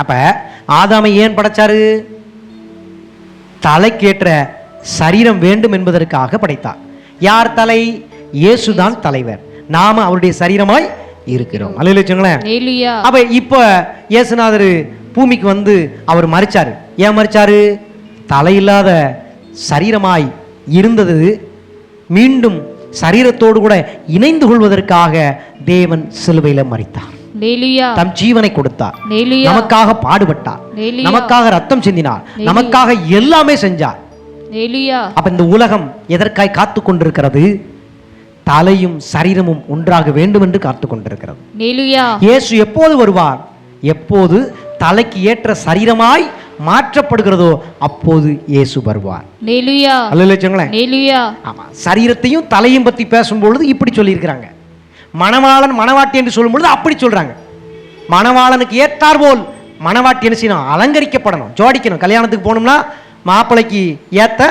அப்ப ஆதாமை ஏன் படைச்சாரு? தலைக்கேற்ற சரீரம் வேண்டும் என்பதற்காக படைத்தார். யார் தலை? இயேசுதான் தலைவர். நாம அவருடைய சரீரமாய் இருக்கிறோம். அல்ல வச்சுங்களேன் ஹalleluya அப்ப இப்ப இயேசுநாதர் பூமிக்கு வந்து அவர் மறிச்சாரு ஏன் மறிச்சாரு தலையில்லாத சரீரமாய் இருந்தது. மீண்டும் சரீரத்தோடு கூட இணைந்து கொள்வதற்காக தேவன் சிலுவையில மறித்தார் தம் ஜீவனை கொடுத்தார். நமக்காக பாடுபட்டார். நமக்காக ரத்தம் சிந்தினார். நமக்காக எல்லாமே செஞ்சார். அப்ப இந்த உலகம் எதற்காய் காத்து கொண்டிருக்கிறது? தலையும் சரீரமும் ஒன்றாக வேண்டும் என்று காத்து கொண்டிருக்கிறது இயேசு எப்போது வருவார்? எப்போது தலைக்கு ஏற்ற சரீரமாய் மாற்றப்படுகிறதோ அப்போது இயேசு வருவார். சரீரத்தையும் தலையும் பத்தி பேசும்பொழுது இப்படி சொல்லியிருக்கிறாங்க. மணவாளன் மணவாட்டி என்று சொல்லும் பொழுது அப்படி சொல்றாங்க. மணவாளனுக்கு ஏற்றார் போல் மணவாட்டி என்ன செய்யணும்? அலங்கரிக்கப்படணும் ஜோடிக்கணும். கல்யாணத்துக்கு போகணும்னா மாப்பிள்ளைக்கு ஏத்த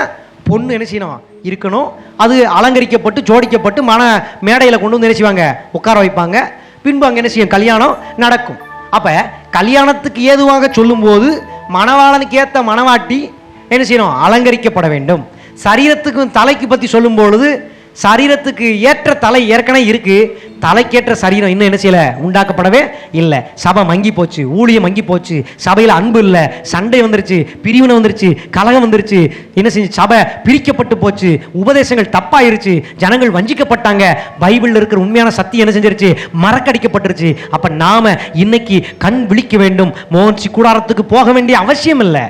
பொண்ணு என்ன செய்யணும்? இருக்கணும். அது அலங்கரிக்கப்பட்டு ஜோடிக்கப்பட்டு மன மேடையில் கொண்டு வந்து என்ன செய்வாங்க? உட்கார வைப்பாங்க. பின்பு அங்கே என்ன செய்யும்? கல்யாணம் நடக்கும். அப்போ கல்யாணத்துக்கு ஏதுவாக சொல்லும்போது மணவாளனுக்கு ஏற்ற மணவாட்டி என்ன செய்யணும்? அலங்கரிக்கப்பட வேண்டும். சரீரத்துக்கும் தலைக்கு பற்றி சொல்லும் பொழுது சரீரத்துக்கு ஏற்ற தலை ஏற்கனவே இருக்குது தலைக்கேற்ற சரீரம் இன்னும் என்ன செய்யல? உண்டாக்கப்படவே இல்லை. சபை மங்கி போச்சு ஊழியம் மங்கி போச்சு சபையில் அன்பு இல்லை சண்டை வந்துருச்சு பிரிவினை வந்துருச்சு கலகம் வந்துருச்சு. என்ன செஞ்சு? சபை பிரிக்கப்பட்டு போச்சு உபதேசங்கள் தப்பாயிருச்சு ஜனங்கள் வஞ்சிக்கப்பட்டாங்க பைபிளில் இருக்கிற உண்மையான சத்தியம் என்ன செஞ்சிருச்சு? மறக்கடிக்கப்பட்டுருச்சு. அப்போ நாம இன்னைக்கு கண் விழிக்க வேண்டும் மோகன்சி கூடாரத்துக்கு போக வேண்டிய அவசியம் இல்லை.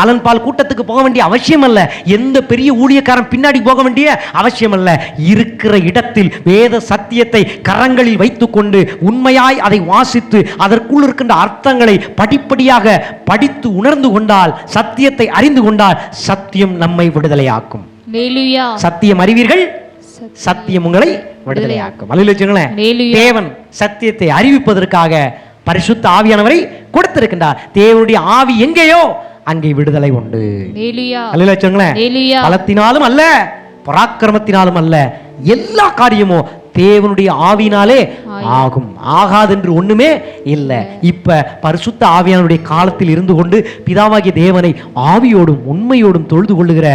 ஆலன்பால் கூட்டத்துக்கு போக வேண்டிய அவசியம் அல்ல எந்த பெரிய ஊழியக்காரன் பின்னாடி போக வேண்டிய அவசியம் அல்ல இருக்கிற இடத்தில் வேத சத்தியத்தை கரங்களில் வைத்துக்கொண்டு உண்மையாய் அதை வாசித்து அதற்குள் இருக்கின்ற அர்த்தங்களை படிப்படியாக படித்து உணர்ந்து கொண்டால் சத்தியத்தை அறிந்து கொண்டால் சத்தியம் நம்மை விடுதலையாக்கும். சத்தியம் அறிவீர்கள் சத்தியம் உங்களை விடுதலையாக்கும். தேவன் சத்தியத்தை அறிவிப்பதற்காக பரிசுத்த ஆவியானவரை கொடுத்திருக்கின்றார். தேவனுடைய ஆவி எங்கேயோ அங்கே விடுதலை உண்டு. பலத்தினாலும் அல்ல பராக்கிரமத்தினாலும் அல்ல எல்லா காரியமும் தேவனுடைய ஆவினாலே ஆகும். ஆகாதென்று ஒண்ணுமே இல்லை. இப்ப பரிசுத்த ஆவியானுடைய காலத்தில் இருந்து கொண்டு பிதாவாகிய தேவனை ஆவியோடும் உண்மையோடும் தொழுது கொள்ளுகிற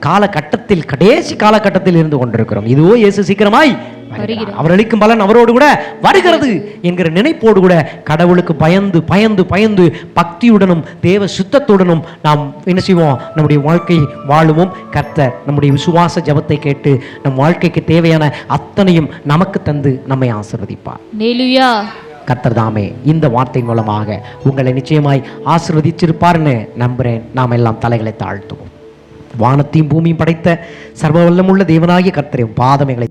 காலகட்டத்தில் கடைசி காலகட்டத்தில் இருந்து கொண்டிருக்கிறோம். இதுவோ இயேசு சீக்கிரமாய். அவர் அளிக்கும் பலன் அவரோடு கூட வருகிறது என்கிற நினைப்போடு கூட கடவுளுக்கு பயந்து பயந்து பயந்து பக்தியுடனும் தேவ சுத்தத்துடனும் நாம் என்ன செய்வோம்? நம்முடைய வாழ்க்கை வாழுவோம். கர்த்தர் நம்முடைய விசுவாச ஜெபத்தை கேட்டு நம் வாழ்க்கைக்கு தேவையான அத்தனையும் நமக்கு தந்து நம்மை ஆசிர்வதிப்பார். கர்த்தர் தாமே இந்த வார்த்தை மூலமாக உங்களை நிச்சயமாய் ஆசிர்வதிச்சிருப்பார்னு நம்புறேன். நாம் எல்லாம் தலைகளை தாழ்த்துவோம். வானத்தையும் பூமியும் படைத்த சர்வ வல்லமுள்ள தேவனாகிய கர்த்தரையும் பாதமைகளை